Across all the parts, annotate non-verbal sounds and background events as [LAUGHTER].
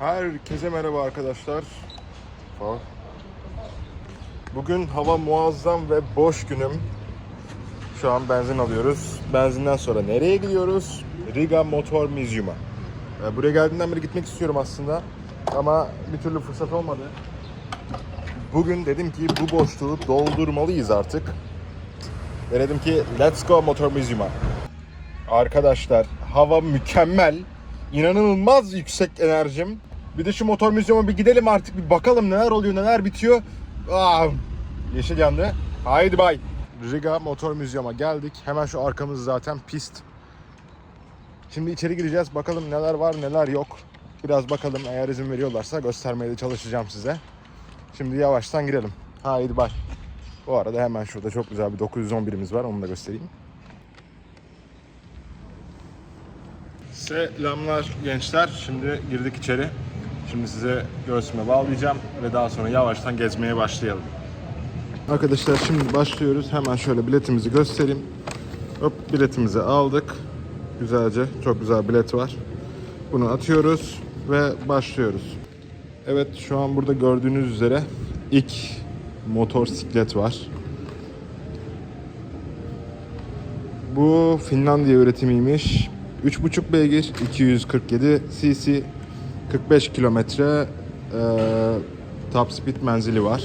Herkese merhaba arkadaşlar. Bugün hava muazzam ve boş günüm. Şu an benzin alıyoruz. Benzinden sonra nereye gidiyoruz? Riga Motor Museum'a. Ee, Buraya geldiğimden beri gitmek istiyorum aslında. Ama bir türlü fırsat olmadı. Bugün dedim ki bu boşluğu doldurmalıyız artık. Ve dedim ki let's go Motor Museum'a. Arkadaşlar hava mükemmel. İnanılmaz yüksek enerjim. Bir de şu motor müziğime bir gidelim artık bir bakalım neler oluyor neler bitiyor. Aa, yeşil yandı. Haydi bay. Riga Motor Müziği'ne geldik. Hemen şu arkamız zaten pist. Şimdi içeri gireceğiz. Bakalım neler var neler yok. Biraz bakalım eğer izin veriyorlarsa göstermeye de çalışacağım size. Şimdi yavaştan girelim. Haydi bay. Bu arada hemen şurada çok güzel bir 911'imiz var. Onu da göstereyim. Selamlar gençler. Şimdi girdik içeri. Şimdi size göğsüme bağlayacağım ve daha sonra yavaştan gezmeye başlayalım. Arkadaşlar şimdi başlıyoruz. Hemen şöyle biletimizi göstereyim. Hop biletimizi aldık. Güzelce çok güzel bilet var. Bunu atıyoruz ve başlıyoruz. Evet şu an burada gördüğünüz üzere ilk motosiklet var. Bu Finlandiya üretimiymiş. 3.5 beygir, 247 cc, 45 kilometre eee, top speed menzili var.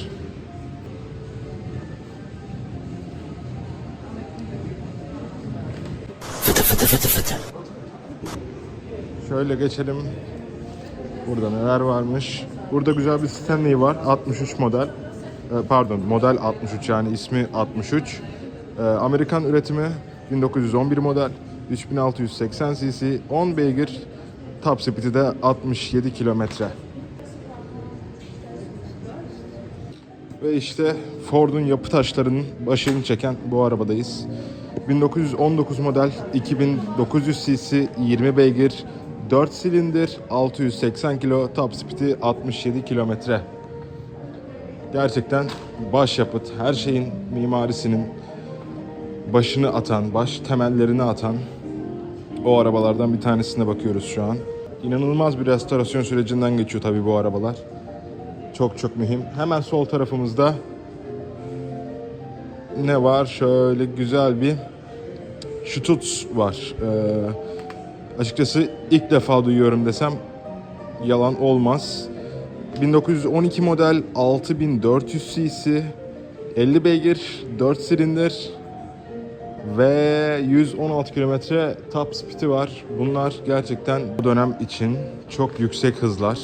Şöyle geçelim. Burada neler varmış? Burada güzel bir Stanley var. 63 model. Ee, Pardon model 63 yani ismi 63. Ee, Amerikan üretimi 1911 model. 3680 cc 10 beygir. Top speed'i de 67 kilometre. Ve işte Ford'un yapı taşlarının başını çeken bu arabadayız. 1919 model 2900 cc 20 beygir 4 silindir 680 kilo top speed'i 67 kilometre. Gerçekten başyapıt her şeyin mimarisinin başını atan, baş temellerini atan o arabalardan bir tanesine bakıyoruz şu an. İnanılmaz bir restorasyon sürecinden geçiyor tabii bu arabalar. Çok çok mühim. Hemen sol tarafımızda ne var? Şöyle güzel bir Stutz var. Ee, açıkçası ilk defa duyuyorum desem yalan olmaz. 1912 model 6400 cc 50 beygir 4 silindir ve 116 kilometre top speed'i var. Bunlar gerçekten bu dönem için çok yüksek hızlar.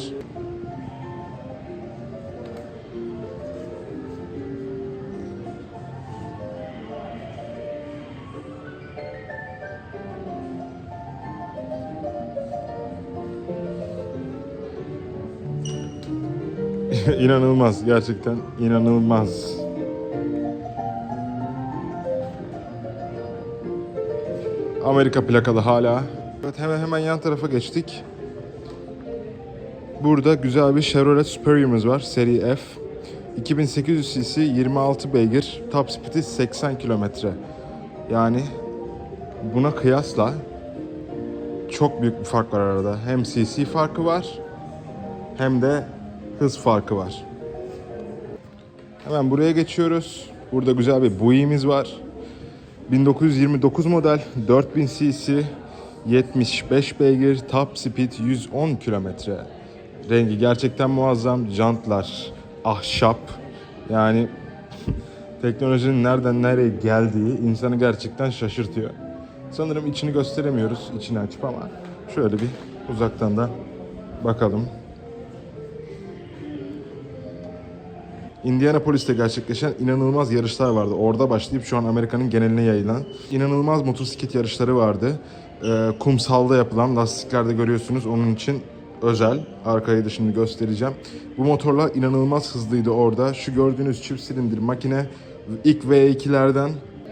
[LAUGHS] inanılmaz gerçekten inanılmaz. Amerika plakalı hala. Evet hemen hemen yan tarafa geçtik. Burada güzel bir Chevrolet Superior'ımız var. Seri F. 2800 cc 26 beygir. Top speed'i 80 kilometre. Yani buna kıyasla çok büyük bir fark var arada. Hem cc farkı var hem de hız farkı var. Hemen buraya geçiyoruz. Burada güzel bir Buick'imiz var. 1929 model 4000 cc 75 beygir top speed 110 kilometre. Rengi gerçekten muazzam. Jantlar ahşap. Yani [LAUGHS] teknolojinin nereden nereye geldiği insanı gerçekten şaşırtıyor. Sanırım içini gösteremiyoruz içini açıp ama şöyle bir uzaktan da bakalım. Indianapolis'te gerçekleşen inanılmaz yarışlar vardı. Orada başlayıp şu an Amerika'nın geneline yayılan inanılmaz motosiklet yarışları vardı. Ee, kumsalda yapılan lastiklerde görüyorsunuz. Onun için özel. Arkayı da şimdi göstereceğim. Bu motorlar inanılmaz hızlıydı orada. Şu gördüğünüz çift silindir makine ilk V2'lerden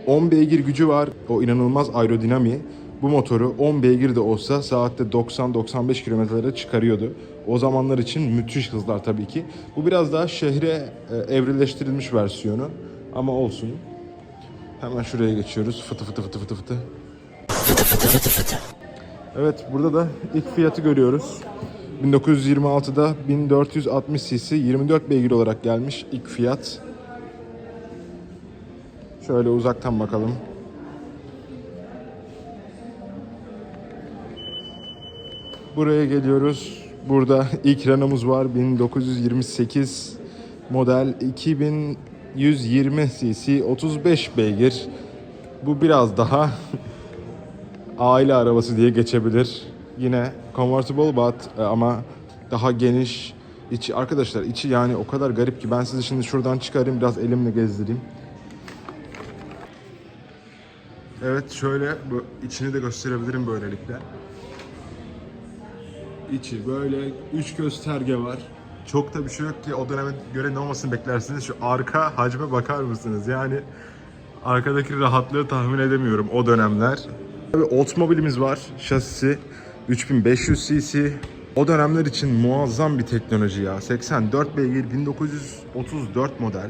10 beygir gücü var. O inanılmaz aerodinami. Bu motoru 10 beygir de olsa saatte 90-95 kilometrelere çıkarıyordu. O zamanlar için müthiş hızlar tabii ki. Bu biraz daha şehre e, evrileştirilmiş versiyonu. Ama olsun. Hemen şuraya geçiyoruz. Fıtı fıtı fıtı fıtı fıtı. Evet burada da ilk fiyatı görüyoruz. 1926'da 1460 cc 24 beygir olarak gelmiş ilk fiyat. Şöyle uzaktan bakalım. Buraya geliyoruz. Burada ilk Renault'umuz var. 1928 model 2120 cc 35 beygir. Bu biraz daha aile arabası diye geçebilir. Yine convertible but e, ama daha geniş. İçi arkadaşlar içi yani o kadar garip ki ben sizi şimdi şuradan çıkarayım biraz elimle gezdireyim. Evet şöyle bu içini de gösterebilirim böylelikle. İçi böyle üç gösterge var. Çok da bir şey yok ki o döneme göre ne olmasını beklersiniz. Şu arka hacme bakar mısınız? Yani arkadaki rahatlığı tahmin edemiyorum o dönemler. Tabii otomobilimiz var. Şasisi 3500 cc. O dönemler için muazzam bir teknoloji ya. 84 beygir 1934 model.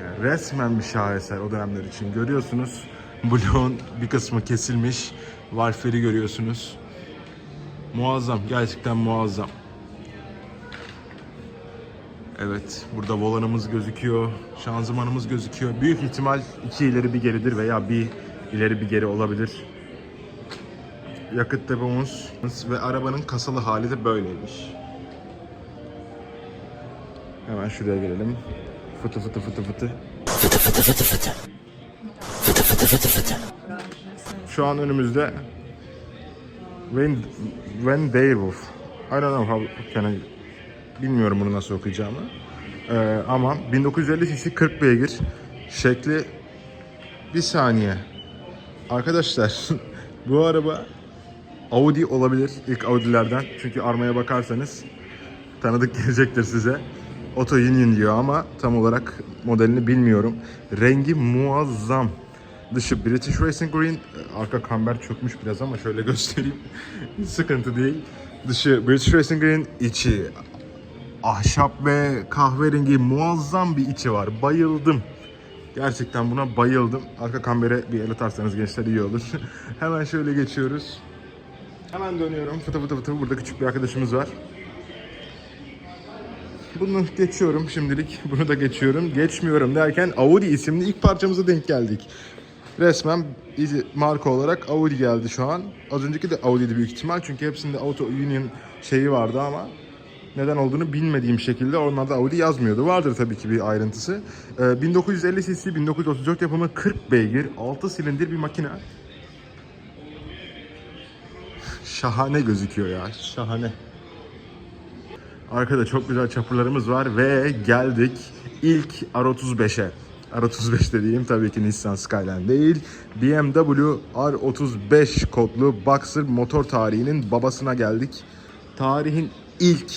Yani resmen bir şaheser o dönemler için. Görüyorsunuz bloğun bir kısmı kesilmiş. Valfleri görüyorsunuz. Muazzam, gerçekten muazzam. Evet, burada volanımız gözüküyor, şanzımanımız gözüküyor. Büyük ihtimal iki ileri bir geridir veya bir ileri bir geri olabilir. Yakıt depomuz ve arabanın kasalı hali de böyleymiş. Hemen şuraya gelelim. Fıtı fıtı fıtı fıtı. Şu an önümüzde When, when Beowulf. I don't know how can I... Bilmiyorum bunu nasıl okuyacağımı. Ee, ama 1950 cc 40 beygir. Şekli bir saniye. Arkadaşlar [LAUGHS] bu araba Audi olabilir. ilk Audi'lerden. Çünkü armaya bakarsanız tanıdık [LAUGHS] gelecektir size. Auto Union diyor ama tam olarak modelini bilmiyorum. Rengi muazzam. Dışı British Racing Green. Arka kamber çökmüş biraz ama şöyle [LAUGHS] göstereyim. Sıkıntı değil. Dışı British Racing Green, içi ahşap ve kahverengi muazzam bir içi var. Bayıldım. Gerçekten buna bayıldım. Arka kambere bir el atarsanız gençler iyi olur. [LAUGHS] Hemen şöyle geçiyoruz. Hemen dönüyorum. Fıtı fıtı fıtı. Burada küçük bir arkadaşımız var. Bunu geçiyorum şimdilik. Bunu da geçiyorum. Geçmiyorum derken Audi isimli ilk parçamıza denk geldik. Resmen marka olarak Audi geldi şu an. Az önceki de Audi'di büyük ihtimal. Çünkü hepsinde Auto Union şeyi vardı ama neden olduğunu bilmediğim şekilde onlarda Audi yazmıyordu. Vardır tabii ki bir ayrıntısı. Ee, 1950 cc 1934 yapımı 40 beygir 6 silindir bir makine. Şahane gözüküyor ya. Şahane. Arkada çok güzel çapurlarımız var ve geldik ilk R35'e. R35 dediğim tabii ki Nissan Skyline değil. BMW R35 kodlu Boxer motor tarihinin babasına geldik. Tarihin ilk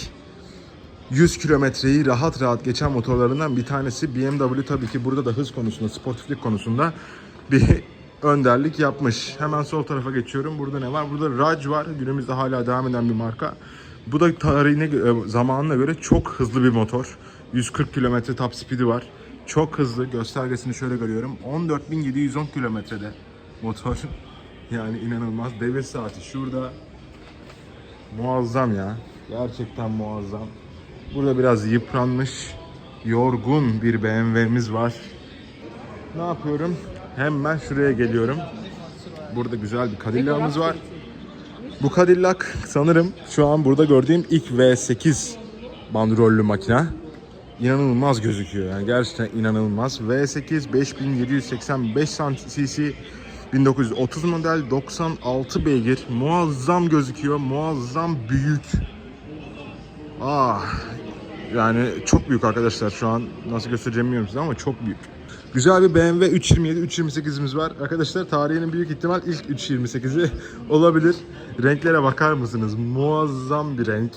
100 kilometreyi rahat rahat geçen motorlarından bir tanesi BMW tabii ki burada da hız konusunda, sportiflik konusunda bir [LAUGHS] önderlik yapmış. Hemen sol tarafa geçiyorum. Burada ne var? Burada Raj var. Günümüzde hala devam eden bir marka. Bu da tarihine, gö- zamanına göre çok hızlı bir motor. 140 kilometre top speed'i var. Çok hızlı. Göstergesini şöyle görüyorum. 14.710 kilometrede motor. [LAUGHS] Yani inanılmaz. Devir saati şurada. Muazzam ya. Gerçekten muazzam. Burada biraz yıpranmış, yorgun bir BMW'miz var. Ne yapıyorum? Hemen şuraya geliyorum. Burada güzel bir Cadillac'ımız var. Bu Cadillac sanırım şu an burada gördüğüm ilk V8 bandrollü makine. İnanılmaz gözüküyor yani gerçekten inanılmaz. V8 5785 cc 1930 model 96 beygir muazzam gözüküyor muazzam büyük Ah yani çok büyük arkadaşlar şu an nasıl göstereceğimi bilmiyorum size ama çok büyük. Güzel bir BMW 327 328'imiz var. Arkadaşlar tarihinin büyük ihtimal ilk 328'i [LAUGHS] olabilir. Renklere bakar mısınız? Muazzam bir renk.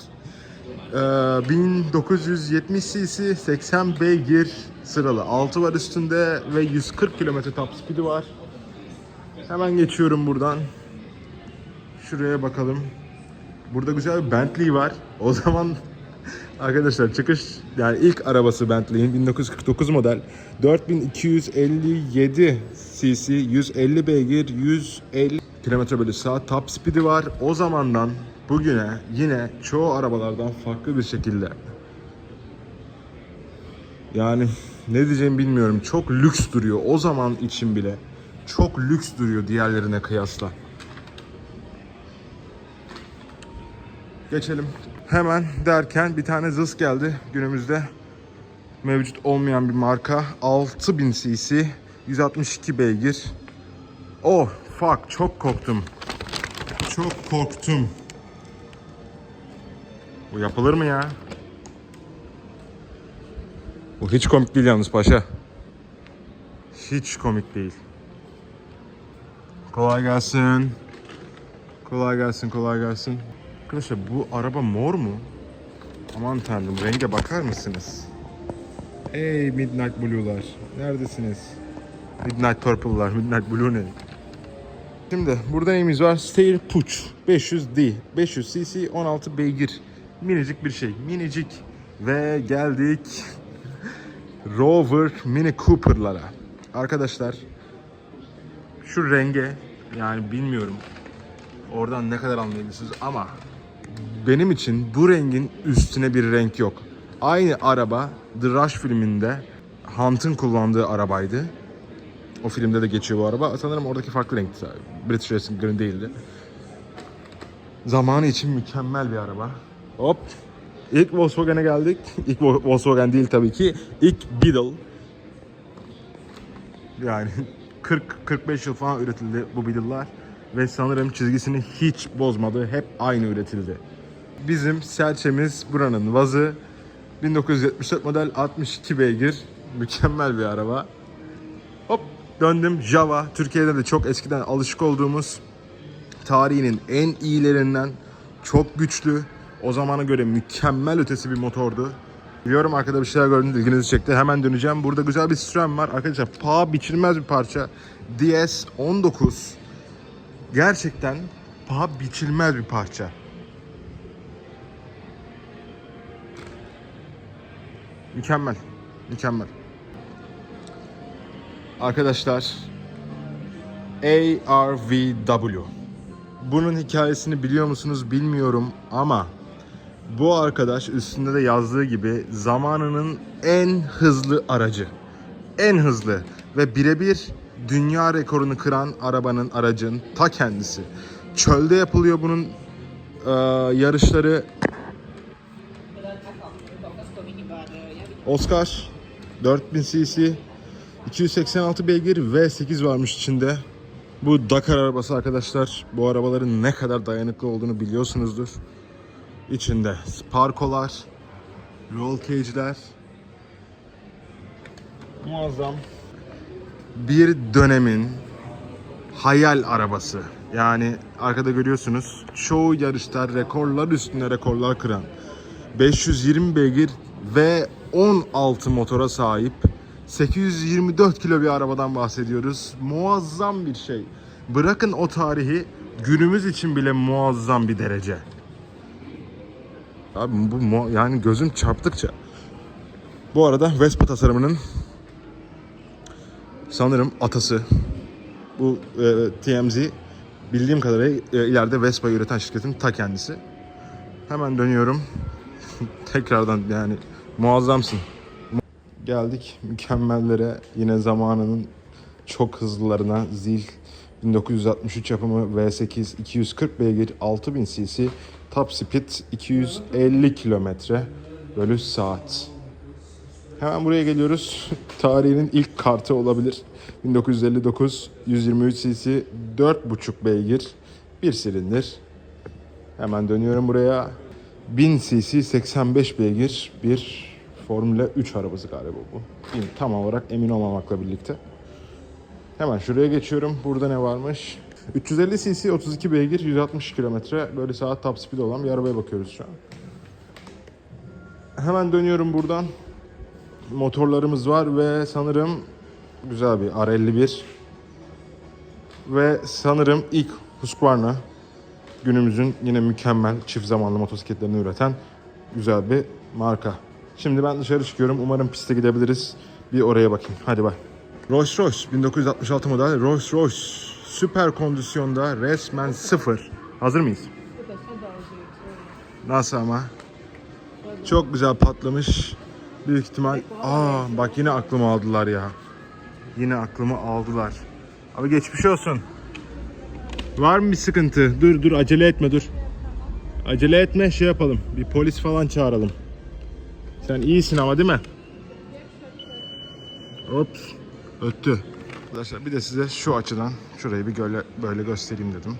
Ee, 1970 cc 80 beygir sıralı. 6 var üstünde ve 140 km top speed'i var. Hemen geçiyorum buradan. Şuraya bakalım. Burada güzel bir Bentley var. [LAUGHS] O zaman arkadaşlar çıkış yani ilk arabası Bentley'in 1949 model 4257 cc 150 beygir 150 km bölü saat top speed'i var. O zamandan bugüne yine çoğu arabalardan farklı bir şekilde yani ne diyeceğimi bilmiyorum. Çok lüks duruyor. O zaman için bile çok lüks duruyor diğerlerine kıyasla. Geçelim. Hemen derken bir tane zıs geldi günümüzde. Mevcut olmayan bir marka. 6000 cc, 162 beygir. Oh fuck çok korktum. Çok korktum. Bu yapılır mı ya? Bu hiç komik değil yalnız paşa. Hiç komik değil. Kolay gelsin. Kolay gelsin, kolay gelsin. Arkadaşlar bu araba mor mu? Aman tanrım renge bakar mısınız? Ey Midnight Blue'lar. Neredesiniz? Midnight Purple'lar. Midnight Blue ne? Şimdi burada neyimiz var? Stair Puch 500D. 500 cc 16 beygir. Minicik bir şey. Minicik. Ve geldik Rover Mini Cooper'lara. Arkadaşlar şu renge yani bilmiyorum oradan ne kadar anlayabilirsiniz ama benim için bu rengin üstüne bir renk yok. Aynı araba The Rush filminde Hunt'ın kullandığı arabaydı. O filmde de geçiyor bu araba. Sanırım oradaki farklı renkti. British Racing Green değildi. Zamanı için mükemmel bir araba. Hop. İlk Volkswagen'e geldik. İlk Vo- Volkswagen değil tabii ki. İlk Beetle. Yani [LAUGHS] 40-45 yıl falan üretildi bu Beetle'lar. Ve sanırım çizgisini hiç bozmadı. Hep aynı üretildi. Bizim serçemiz buranın vazı. 1974 model 62 beygir. Mükemmel bir araba. Hop döndüm Java. Türkiye'de de çok eskiden alışık olduğumuz tarihinin en iyilerinden çok güçlü. O zamana göre mükemmel ötesi bir motordu. Biliyorum arkada bir şeyler gördünüz ilginizi çekti. Hemen döneceğim. Burada güzel bir Citroen var. Arkadaşlar paha biçilmez bir parça. DS19 gerçekten paha biçilmez bir parça. Mükemmel. Mükemmel. Arkadaşlar ARVW. Bunun hikayesini biliyor musunuz bilmiyorum ama bu arkadaş üstünde de yazdığı gibi zamanının en hızlı aracı. En hızlı ve birebir dünya rekorunu kıran arabanın aracın ta kendisi. Çölde yapılıyor bunun eee, yarışları. Oscar 4000 cc 286 beygir V8 varmış içinde. Bu Dakar arabası arkadaşlar. Bu arabaların ne kadar dayanıklı olduğunu biliyorsunuzdur. İçinde Sparko'lar, roll cage'ler. Muazzam. Bir dönemin hayal arabası. Yani arkada görüyorsunuz çoğu yarışta rekorlar üstüne rekorlar kıran 520 beygir ve 16 motora sahip 824 kilo bir arabadan bahsediyoruz. Muazzam bir şey. Bırakın o tarihi günümüz için bile muazzam bir derece. Abi bu yani gözüm çarptıkça. Bu arada Vespa tasarımının sanırım atası bu e, TMZ bildiğim kadarıyla e, ileride Vespa üreten şirketin ta kendisi. Hemen dönüyorum. [LAUGHS] Tekrardan yani muazzamsın. Geldik mükemmellere yine zamanının çok hızlılarına Zil 1963 yapımı V8 240 beygir 6000 cc top speed 250 kilometre bölü saat. Hemen buraya geliyoruz. [LAUGHS] Tarihinin ilk kartı olabilir. 1959 123 cc 4.5 beygir bir silindir. Hemen dönüyorum buraya. 1000 cc 85 beygir bir Formula 3 arabası galiba bu. Tam olarak emin olmamakla birlikte. Hemen şuraya geçiyorum. Burada ne varmış? 350 cc 32 beygir 160 kilometre böyle saat top speed olan bir arabaya bakıyoruz şu an. Hemen dönüyorum buradan. Motorlarımız var ve sanırım güzel bir R51 ve sanırım ilk Husqvarna günümüzün yine mükemmel çift zamanlı motosikletlerini üreten güzel bir marka. Şimdi ben dışarı çıkıyorum. Umarım piste gidebiliriz. Bir oraya bakayım. Hadi bay. Rolls Royce 1966 model Rolls Royce süper kondisyonda resmen sıfır. Hazır mıyız? Nasıl ama? Çok güzel patlamış. Büyük ihtimal. Aa bak yine aklımı aldılar ya. Yine aklımı aldılar. Abi geçmiş olsun. Var mı bir sıkıntı? Dur dur acele etme dur. Acele etme şey yapalım. Bir polis falan çağıralım. Sen iyisin ama değil mi? Ops. Öttü. Arkadaşlar bir de size şu açıdan şurayı bir böyle, böyle göstereyim dedim.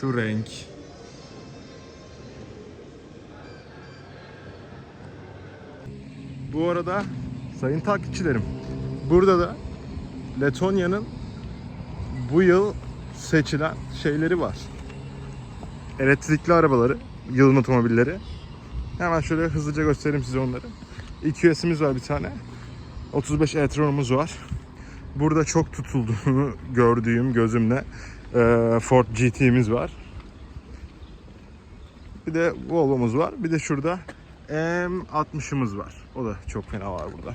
Şu renk. Bu arada sayın takipçilerim burada da Letonya'nın bu yıl seçilen şeyleri var. Elektrikli arabaları, yılın otomobilleri. Hemen şöyle hızlıca göstereyim size onları. EQS'imiz var bir tane. 35 e-tron'umuz var. Burada çok tutulduğunu [LAUGHS] gördüğüm gözümle eee, Ford GT'miz var. Bir de Volvo'muz var. Bir de şurada M60'ımız var. O da çok fena var burada.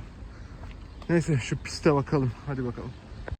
Neyse şu piste bakalım. Hadi bakalım.